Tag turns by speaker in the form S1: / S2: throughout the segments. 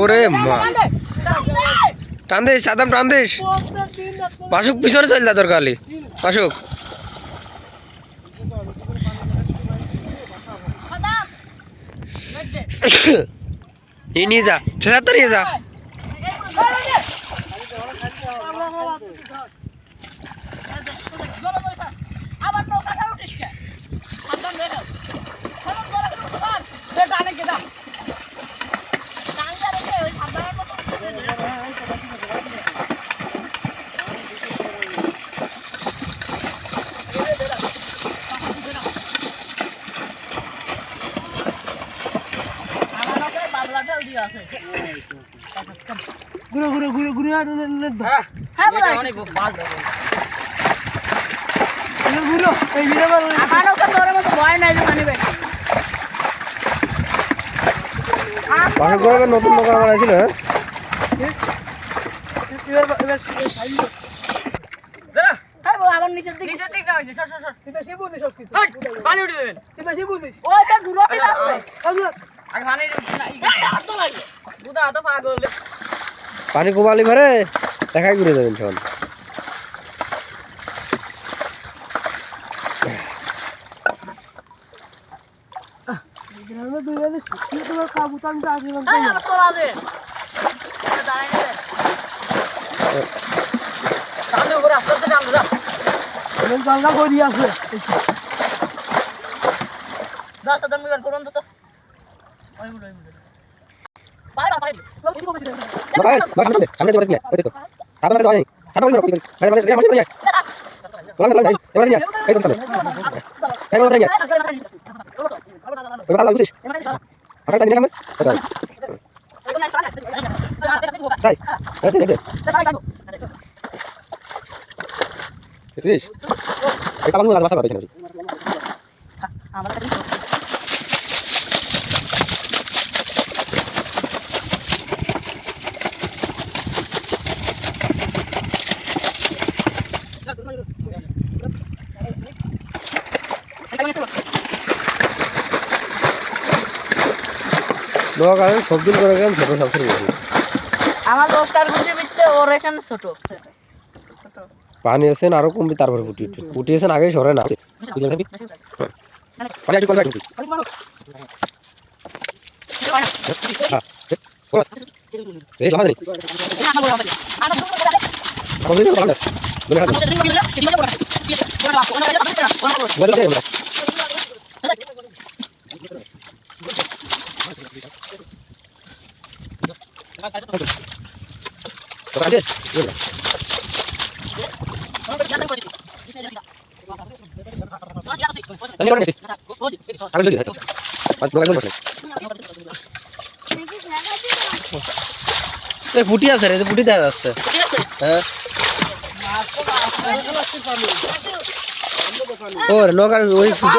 S1: ওরে মা টান দিস সাদাম টান দিস পাশুক পিছনে চল যা তোর কালি পাশুক এই নিয়ে যা ছেড়ে নিয়ে যা
S2: আবার উঠিস কে হয়ে যাও খরচ করে কিন্তু ধর দে ডানে কে দাও ডানটা রেখে ওই সাবধানের মতো আমার নৌকায় বাবলাটাও দিয়ে আছে
S1: ঘুরে ঘুরে ঘুরে ঘুরে
S2: হ্যাঁ বলা অনেক
S1: ঘুরে এই ভিড়ে
S2: আমার নৌকা তোর মতো ভয় নাই যে পানি বেশি
S1: পাশুক করে নতুন নৌকা বানাইছিল
S2: আবার নিচের দিকে নিচের দিকে হইছে সর সর সর পানি উঠে দেবেন আছে আগে পানি বুদা তো পাগল।
S1: পানি কোবালি ভরে দেখাই ঘুরে যাবেন সব
S2: এই আবার তোলা দে দাঁড়াই দে সামনে উপরে আস্তে আস্তে নাম ধরা দশ হাজার মিলিয়ন করুন তো ওই বুড়ো ওই বুড়ো বাইরে বাইরে
S1: সামনে সামনে দিকে ওই দেখো সামনে দিকে সামনে দিকে বাইরে বাইরে বাইরে বাইরে বলা বলা এবারে নিয়ে এই তো তাহলে এই মত নিয়ে এবার আলাদা বুঝিস আটা নিয়ে আমি তাই এই দে বুঝিস এটা বাংলা ভাষা কথা দেখি লোক আর সবদিন করে গেলাম ছোট সবথেকে বেশি
S2: আমার লোকটার গুটি বিতে ওর এখানে ছোট।
S1: পানি আছেন আরও কমবি তারপরে আছেন আগে সরে না। নাকি? একটু কল এই সমাজ নেই বলে হাত বলে ফুটি আছে রে ফুটি দেখা যাচ্ছে। হ্যাঁ। ওর নৌকার ওই ফুটি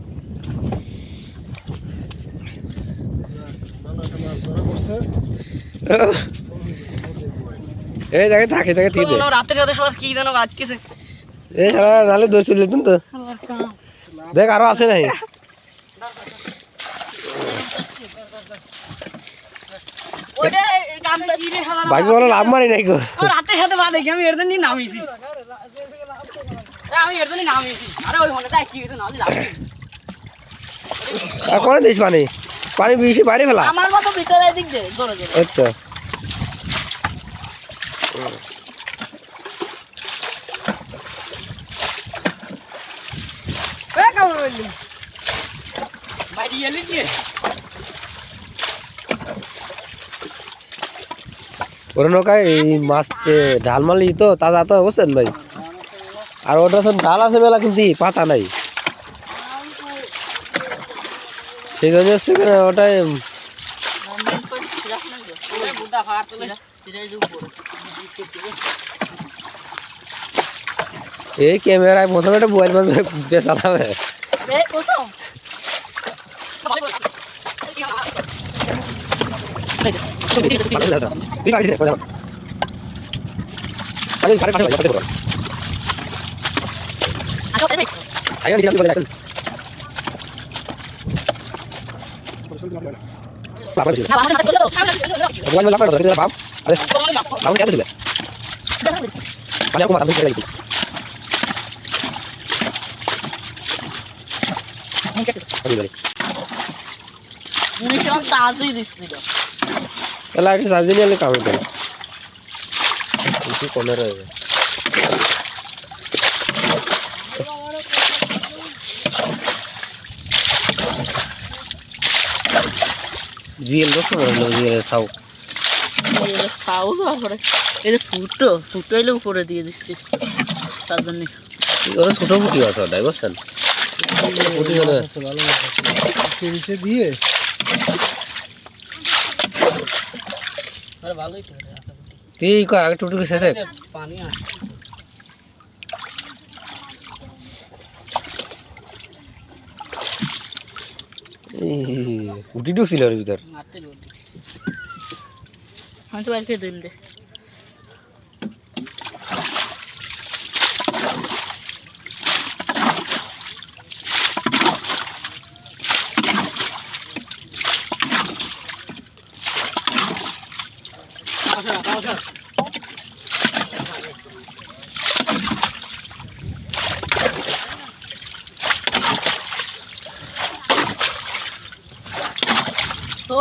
S1: এই জায়গায় থাকে থাকে ঠিক
S2: আমার সাথে সবার কি যেন বাজছে
S1: এই সারা নালে দৌড় চলে যেতেন তো। দেখ আরও আছে নাই বাকি কোনো লাভ মারি নাই গো।
S2: আমার হাতের সাথে বাদ দেখি আমি এর জন্য নামিয়েছি। আমি এর জন্য নামিয়েছি। আরে ওই মনে তাই কি হয়েছে নামলে লাভ
S1: করে দিস পানি। পানি বেশি বাইরে ফেলা।
S2: আমার মতো ভিতরে দিক দে জোরে জোরে।
S1: এই তো।
S2: এ কামড় বললি বাইরে এলি কি?
S1: ওর নৌকায় এই মাছ এ, ঢাল মালি তো তাজা তো বুঝছেন ভাই। আর ওটা তো ডাল আছে মেলা কিন্তু পাতা নাই। সেই জন্য সেখানে ওটাই এই ক্যামেরায় প্রথমে একটা মোবাইল মাছ বেচা নামে
S2: বে কোথাও উনিশশো তাজই দিচ্ছিল
S1: লাইট সাজিয়ে নিলে কামে পেল একটু কমে রয়েছে দেখছ মনে হলো খাও
S2: খাও তারপরে এই যে ফুটো ফুটো এলে উপরে দিয়ে দিচ্ছি তার জন্য।
S1: ওরা ছোট ফুটি আছে ওটাই বুঝছেন? ফুটি
S3: দিয়ে
S2: আরে ভালোই
S1: আগে টুটুকি শেষে
S2: পানি আসে
S1: উটি ঢুকছিল আর ভিতর
S2: মারতে আমি তো দিন দে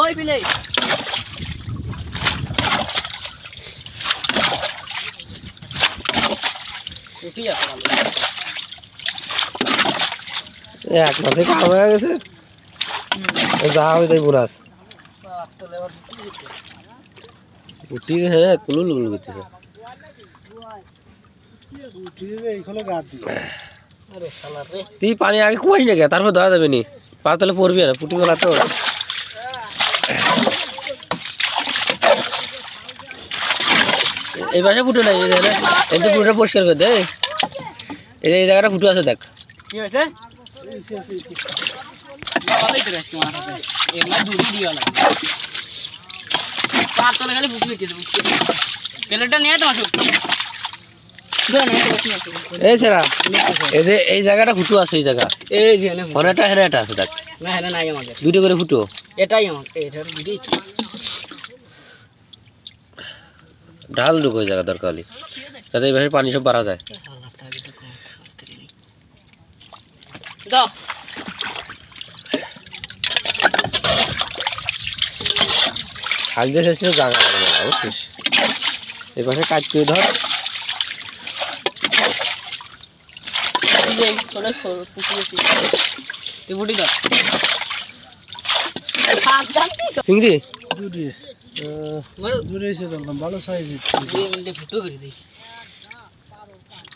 S2: ওই বিলে উঠি আছে ভালো
S1: এক মাসে কাম হয়ে গেছে। যা হবে তাই বোনাস। উটি হ্যাঁ কুলু লুলু করতেছে
S2: আরে
S1: তুই পানি আগে কুমাইস না তারপর দেওয়া যাবে নি। পা তাহলে পড়বি না পুটি মেলা তো। এই পাশে ফুটো নাই এই জায়গাটা এই তো ফুটোটা পরিষ্কার করে দে। এই যে এই জায়গাটা ফুটো আছে দেখ।
S2: কি হয়েছে?
S1: এই এই জায়গাটা ফুটো আছে, এই জায়গা।
S2: এই
S1: অনেকটা হেনে আছে, দেখ।
S2: নাই
S1: দুটো করে ফুটো।
S2: এটাই
S1: ঢাল ঢুকো ওই জায়গা দরকার হলে। যাতে এই পাশে পানি সব বাড়া যায়।
S2: দাও
S1: খাল দিয়ে শেষ না, বুঝছিস? এই পাশে কাজ করে ধর।
S2: পুষি গেছি তুই। বুটি দাও
S1: চিংড়ি?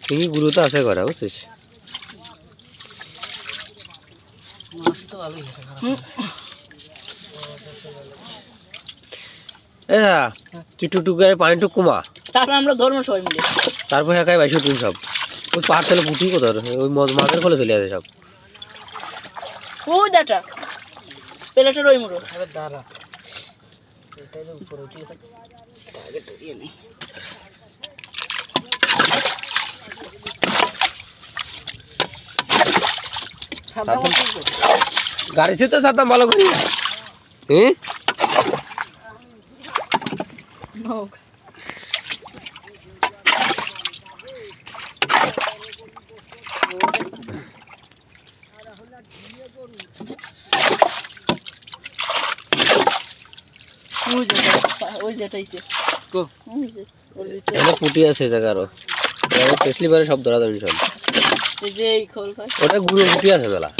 S1: চিংড়ি। গুঁড়ো আছে করা বুঝছিস
S2: মাছ তো ভালোই আছে
S1: এ হ্যাঁ তুই টুকটুক করে পানি টুক কমা।
S2: তারপর আমরা ধর্ম সবাই মিলে।
S1: তারপর একাই বাইশ তুই সব। ওই পার তেলে ফুটি কোথাও ওই মদ- মাছের ফলে চলে আসে সব।
S2: ওই দাটা প্লেটের ওই মুড়ো। দাঁড়া। এটাই উপরে উঠিয়ে থাকে। টার্গেট দিয়ে নেই।
S1: গাড়ি সে তো সাতাম ভালো করি। হ্যাঁ পুটি আছে জায়গারও পেসলি পারে সব ধরা ধরি সব
S2: যে এই খোল খায়।
S1: ওটা গুঁড়ো পুটি আছে বেলা।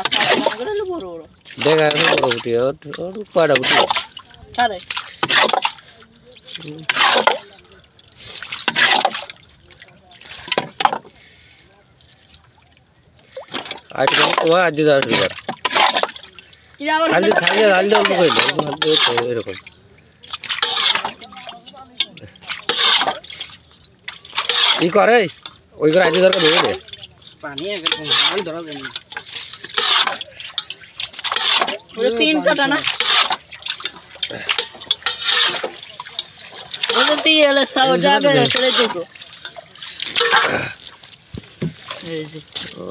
S2: আচ্ছা মাগুর হলো বড় বড়।
S1: দেখা আছে বড় পুটি ওর ওর কয়টা পুটি
S2: ছাড়ে
S1: আর একটু আজ দিতে আসবে এবার
S2: এটা আবার
S1: হালদি হালদি হালদি অল্প করে হালদি এরকম। কি করে? ওই করে দরকার ধরে দে
S2: পানি একদম ধরা যায় না ওটা তিন কাটা না? দিয়ে এলে সাও যাবে চলে দেখো এই যে।
S1: ও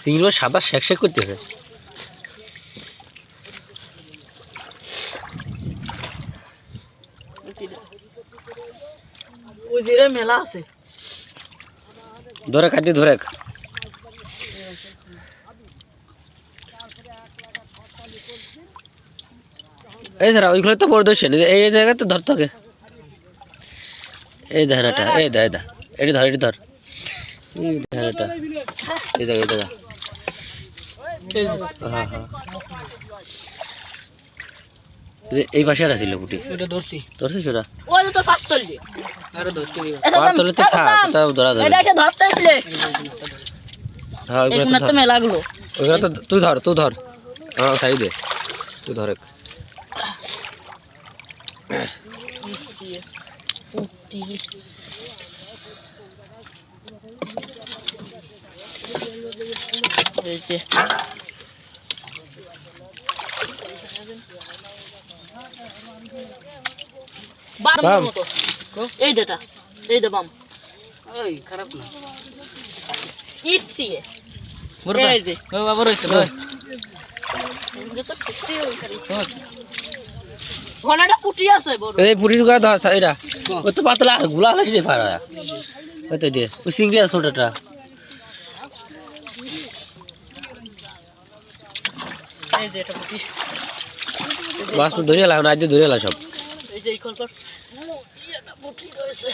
S1: সিংগুলো সাদা শেক শেক করতেছে।
S2: ওই মেলা আছে।
S1: ধরে খাদ্য ধরে এই স্যার ওইগুলো তো বড় দোষে এই জায়গায় তো ধরতে হবে এই ধারাটা এই দা এই দা এটি ধর এটি ধর। এই জায়গা এই জায়গা হ্যাঁ হ্যাঁ। এই- পাশে একটা ছিল বুটি
S2: ওটা ধরছি।
S1: ধরছিস সেটা
S2: ওই তো পাঁচতল। যে
S1: আরও খা ধরা
S2: এটা ধরতে দিলে
S1: হ্যাঁ তো
S2: তো
S1: তুই ধর তুই ধর। হ্যাঁ সাইড দে তুই ধর এক।
S2: এই যে। বাম। মতো। এই যেটা এই যে বাম।
S3: ওই খারাপ না।
S2: ইসি এই যে।
S3: বাবা রইছে
S1: ওই।
S2: যত পুটি ওইখানে ঘনাটা পুটি আছে বড়।
S1: এই সাইডা ওই তো পাতলা গুলা হলে রে পারা ওই তো দে ওই সিংড়ি আছে ওটাটা।
S2: এই যে এটা পুটি।
S1: মাছ ধরে এলাম আজ ধরে এলাম সব।
S2: এই যে এই কলকর একটা পুটি রয়েছে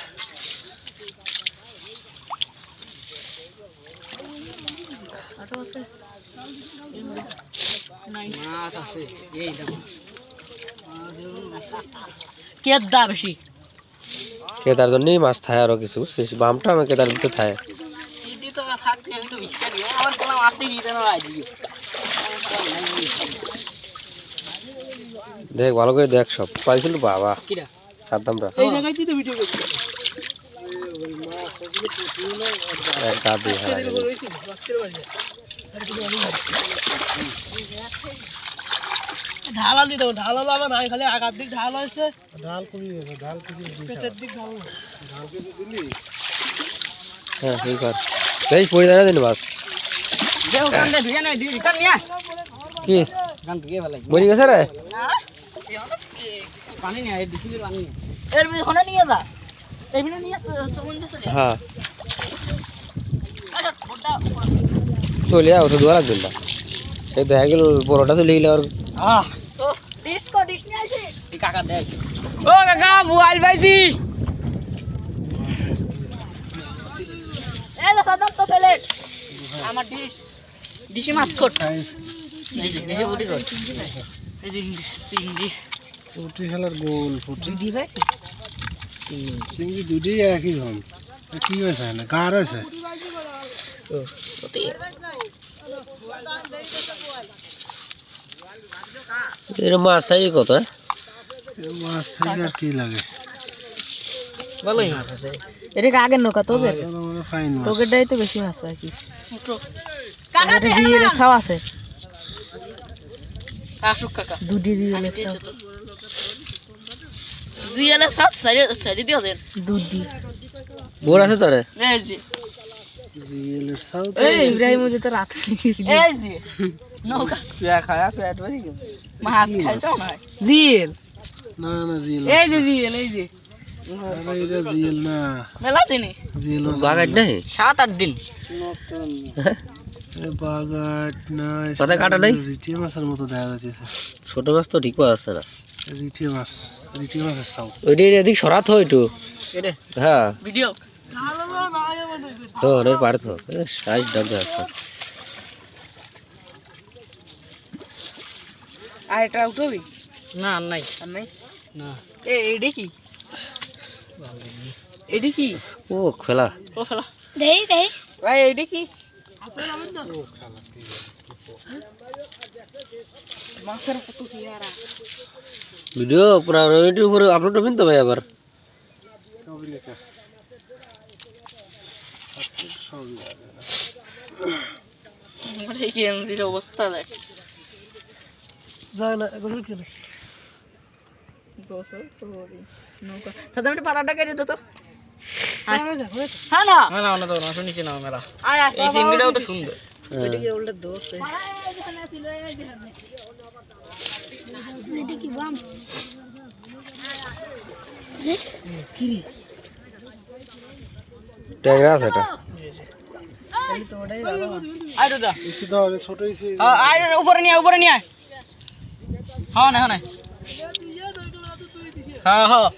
S2: আরও আছে নাই
S3: মাছ আছে এই দেখো
S2: কেদা বেশি
S1: কেদার জন্যই মাছ থায় আরও কিছু বুঝছিস বামটা আমার কেদার ভিতরে থায়
S2: ইডি তো থাকতে আমি তো বিশ্বাস করি আমার কোনো মারতে দিতে না আজ
S1: দেখ ভালো করে দেখ সব। পাইছিল বাবা। সাদ্দামরা
S2: এই জায়গায় তো ভিডিও
S1: গেল।
S2: ঢালা দিতে ঢাল হলো আমার নাই খালি আগার দিক ঢাল হয়েছে।
S3: ডাল কবি আছে ডাল কিছু
S2: পেটের দিক ঢাল না।
S3: ডাল কিছু দিলি?
S1: হ্যাঁ ঠিক কর। এই পড়ে দাঁড়া দিন বাস। কি? মরি গেছে রে?
S2: পানি নিয়ে দিকে পানি চলে
S1: হ্যাঁ
S2: আচ্ছা,
S1: যাও তো দোয়া লাগবে না এই দেখা গেল বড়টা চলে গেলে আর
S2: ডিস ডিস মোবাইল পাইছি আমার ডিশ ডিশে মাছ কর
S3: সাইজ
S2: এই যে ডিশে বুটি কর সিঙ্গি
S3: ফুটি খেলার গোল ফুটি
S2: দি ভাই?
S3: সিঙ্গি দুটোই একই রকম। কি হয়েছে না গার হয়েছে
S1: এর মাছ তাই কত হ্যাঁ?
S3: মাছ থেকে আর কি লাগে?
S2: ভালোই মাছ আছে। এটা আগে নৌকা তো
S3: এটা তো মাছ।
S2: তোকেরটাই তো বেশি মাছ আর কি। আছে। আসুক কাকা। দুডি দিয়ে জিয়ালে সব সারি সারি দিও দেন। দুডি
S1: বোর আছে তোরে?
S2: এই যে।
S3: জিএলের সাউথ
S2: এই ইব্রাহিম যে তো রাত এই যে। নৌকা।
S3: পেয়া খায়া পেট ভরি
S2: মাছ খাইছো না? জিল।
S3: না না জিএল
S2: এই যে জিল এই যে।
S3: আরে না।
S2: মেলা দিনে
S3: জিএল
S1: বাগাট নাই
S2: সাত আট দিন।
S3: বাগাট না
S1: পাতা কাটা নাই?
S3: রিটিয়া মাছের মতো দেখা যাচ্ছে
S1: ছোট মাছ তো ঠিক না।
S3: রিঠি মাছ মাছের চাউ
S1: ওইটা এদিক সরাত হয় একটু। হ্যাঁ।
S2: ভিডিও?
S1: তো ওরে পারছ। সাইজ ডাক যাচ্ছে
S2: আর এটা উঠবি না আর নাই। আর নাই? না। এ এডি কি? এডি কি?
S1: ও খেলা।
S2: ও ফেলা
S4: দেই দেই।
S2: ভাই এডি কি?
S1: ভিডিও পুরা ওইটির উপরে আপলোড করবেন তো ভাই আবার?
S2: অবস্থা দেখ। সাদা পাড়াটা কেটে দে তো। হ্যাঁ
S1: ট্যাংরা আছে এটা।
S2: হ্যাঁ উপরে নিয়ে উপরে নিয়ে হ্যাঁ না হ্যাঁ হ্যাঁ হ্যাঁ।